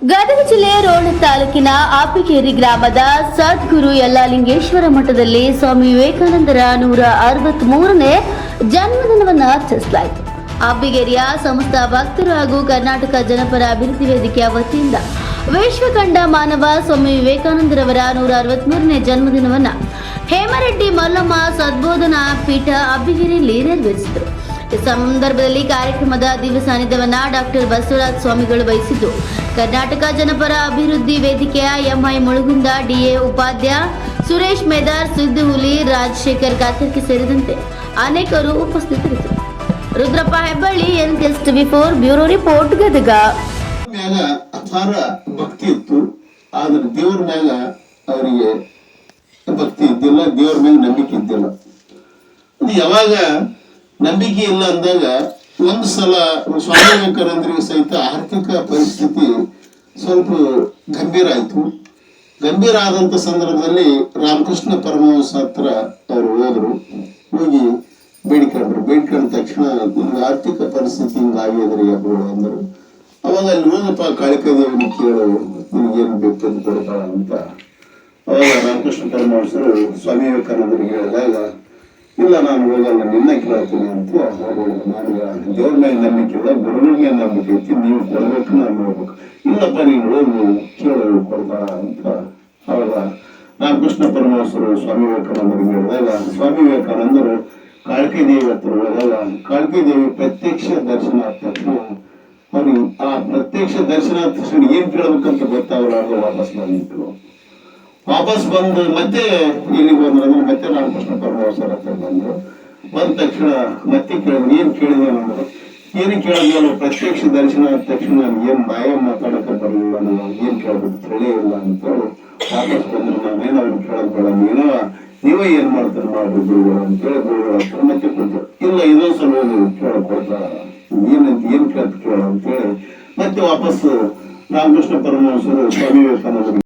ಗದಗ ಜಿಲ್ಲೆ ರೋಣ ತಾಲೂಕಿನ ಆಪಿಕೇರಿ ಗ್ರಾಮದ ಸದ್ಗುರು ಯಲ್ಲಾಲಿಂಗೇಶ್ವರ ಮಠದಲ್ಲಿ ಸ್ವಾಮಿ ವಿವೇಕಾನಂದರ ನೂರ ಅರವತ್ತ್ ಮೂರನೇ ಜನ್ಮದಿನವನ್ನು ಆಚರಿಸಲಾಯಿತು. ಆಪಿಗೇರಿಯ ಸಮಸ್ತ ಭಕ್ತರು ಹಾಗೂ ಕರ್ನಾಟಕ ಜನಪರ ಅಭಿವೃದ್ಧಿ ವೇದಿಕೆಯ ವತಿಯಿಂದ ವಿಶ್ವಕಂಡ ಮಾನವ ಸ್ವಾಮಿ ವಿವೇಕಾನಂದರವರ ನೂರ ಅರವತ್ಮೂರನೇ ಜನ್ಮದಿನವನ್ನು ಹೇಮರೆಡ್ಡಿ ಮಲ್ಲಮ್ಮ ಸದ್ಬೋಧನಾ ಪೀಠ ಅಬ್ಬಿಗೇರಿಯಲ್ಲಿ ನೆರವೇರಿಸಿದರು ಈ ಸಂದರ್ಭದಲ್ಲಿ ಕಾರ್ಯಕ್ರಮದ ದಿವ್ಯ ಸಾನ್ನಿಧ್ಯವನ್ನು ಡಾಕ್ಟರ್ ಬಸವರಾಜ ಸ್ವಾಮಿಗಳು ವಹಿಸಿದ್ದು ಕರ್ನಾಟಕ ಜನಪರ ಅಭಿವೃದ್ಧಿ ವೇದಿಕೆಯ ಎಂಐ ಮುಳುಗುಂದ ಡಿಎ ಉಪಾಧ್ಯ ಸುರೇಶ್ ಮೇದಾರ್, ಸಿದ್ದು ಹುಲಿ, ರಾಜಶೇಖರ್ ಕಾತರ್ಕಿ ಸೇರಿದಂತೆ ಅನೇಕರು ಉಪಸ್ಥಿತರಿದ್ದರು. ರುದ್ರಪ್ಪ ಹೆಬ್ಬಳ್ಳಿ ಎನ್ ಗೆಸ್ಟ್ ಬಿಫೋರ್ ಬ್ಯೂರೋ ರಿಪೋರ್ಟ್, ಗದಗ. ಮ್ಯಾಗ ಅಪಾರ ಭಕ್ತಿ ಇತ್ತು. ಆದ್ರೆ ದೇವ್ರ ಮ್ಯಾಗ ಅವರಿಗೆ ಭಕ್ತಿ ಇದ್ದಿಲ್ಲ, ದೇವ್ರ ಮ್ಯಾಗ ನಂಬಿಕೆ ಇದ್ದಿಲ್ಲ. ಯಾವಾಗ ನಂಬಿಕೆ ಇಲ್ಲ ಅಂದಾಗ ಒಂದು ಸಲ ಸ್ವಾಮಿ ವಿವೇಕಾನಂದರಿಗೆ ಸಹಿತ ಆರ್ಥಿಕ ಪರಿಸ್ಥಿತಿ ಸ್ವಲ್ಪ ಗಂಭೀರ ಆಯಿತು. ಗಂಭೀರ ಆದಂಥ ಸಂದರ್ಭದಲ್ಲಿ ರಾಮಕೃಷ್ಣ ಪರಮಹಂಸ ಹತ್ರ ಅವರು ಹೋದರು. ಹೋಗಿ ಬೇಡಿಕೊಂಡ್ರು ಬೇಡ್ಕೊಂಡ ತಕ್ಷಣ ಆರ್ಥಿಕ ಪರಿಸ್ಥಿತಿ ಹಿಂಗಾಗಿದ್ರಿ ಅಬ್ಬರು ಅಂದರು. ಅವಾಗ ಅಲ್ಲಿ ಹೋದಪ್ಪ ಕಾಳಿಕಾದೇವಿನ ಕೇಳು ನಿನಗೇನು ಅಂತ ಅಂತ ಅವಾಗ ರಾಮಕೃಷ್ಣ ಪರಮಹಂಸರು ಸ್ವಾಮಿ ವಿವೇಕಾನಂದರಿಗೆ ಹೇಳಿದಾಗ ಇಲ್ಲ, ನಾನು ಹೋಗಲ್ಲ. ನಿನ್ನ ಕೇಳ್ತೀನಿ ಅಂತ ಅವರು ನಾನು ದೇವ್ರ ಮೇಲೆ ನಂಬಿಕೆ ಇಲ್ಲ, ಗುರುಗಳ ಮೇಲೆ ನಂಬಿಕೆ ಐತಿ. ನೀವು ಕೊಡ್ಬೇಕು, ನಾನು ನೋಡ್ಬೇಕು. ಇಲ್ಲಪ್ಪ, ನೀನು ಹೋಗು ಕೇಳಲು ಕೊಡ್ತಾರ ಅಂತ ಅವಾಗ ಕೃಷ್ಣ ಪರಮೇಶ್ವರು ಸ್ವಾಮಿ ವಿವೇಕಾನಂದರಿಗೆ ಹೇಳಿದಾಗ, ಸ್ವಾಮಿ ವಿವೇಕಾನಂದರು ಕಾಳಿಕೆ ದೇವಿ ಹತ್ರ ಹೋದಾಗ, ಕಾಳಕಿ ದೇವಿ ಪ್ರತ್ಯಕ್ಷ ದರ್ಶನ ಆದ ತಕ್ಷಣ ಅವ್ರಿಗೆ ಆ ಪ್ರತ್ಯಕ್ಷ ದರ್ಶನ ಆದ ತಕ್ಷಣ ಏನ್ ಕೇಳ್ಬೇಕಂತ ಗೊತ್ತಾಗಲಾರ್ದು ವಾಪಸ್ ಬಂದಿದ್ರು. ವಾಪಸ್ ಬಂದು ಮತ್ತೆ ಇಲ್ಲಿಗೆ ಬಂದ್ರು ಅಂದ್ರೆ ಮತ್ತೆ ರಾಮಕೃಷ್ಣ ಪರಮಹಂಸರ ಹತ್ರ ಬಂದ್ರು. ಬಂದ ತಕ್ಷಣ ಮತ್ತೆ ಕೇಳಿದ್ರು. ಏನು ಕೇಳಿದೆ ಅಂದ್ರೆ ಏನು ಕೇಳಿದ್ವಲ್ಲ ಪ್ರತ್ಯಕ್ಷ ದರ್ಶನ ಆದ ತಕ್ಷಣ ನನ್ಗೆ ಏನ್ ಮಾಯ ಮಾತಾಡಕ್ಕೆ ಬರಲಿಲ್ಲ ನಾನು, ಏನ್ ಕೇಳ್ಬೇಕು ತಿಳಿಯಿಲ್ಲ ಇಲ್ಲ ಅಂತ ಹೇಳಿ ವಾಪಸ್ ಬಂದ್ರು. ನಾವೇನು ಅವ್ರು ಕೇಳೋದ್ ಬೇಡ ನೀನೋ ನೀವೇ ಏನ್ ಮಾಡ್ತಾರೆ, ಮಾಡ್ರಿ ಗುರುಗಳು ಅಂತೇಳಿ ಗುರುಗಳ ಹತ್ರ ಮತ್ತೆ ಕೊಡ್ತಾರೆ ಇಲ್ಲ ಇದೊಂದು ಹೋಗಿ ಕೇಳಕ್ ಕೊಡ್ತಾರ ಏನಂತ ಏನ್ ಕೇಳ್ತ ಕೇಳ ಅಂತೇಳಿ ಮತ್ತೆ ವಾಪಸ್ ರಾಮಕೃಷ್ಣ ಪರಮಹಂಸರು ಸ್ವಾಮಿ ವಿವೇಕಾನಂದರು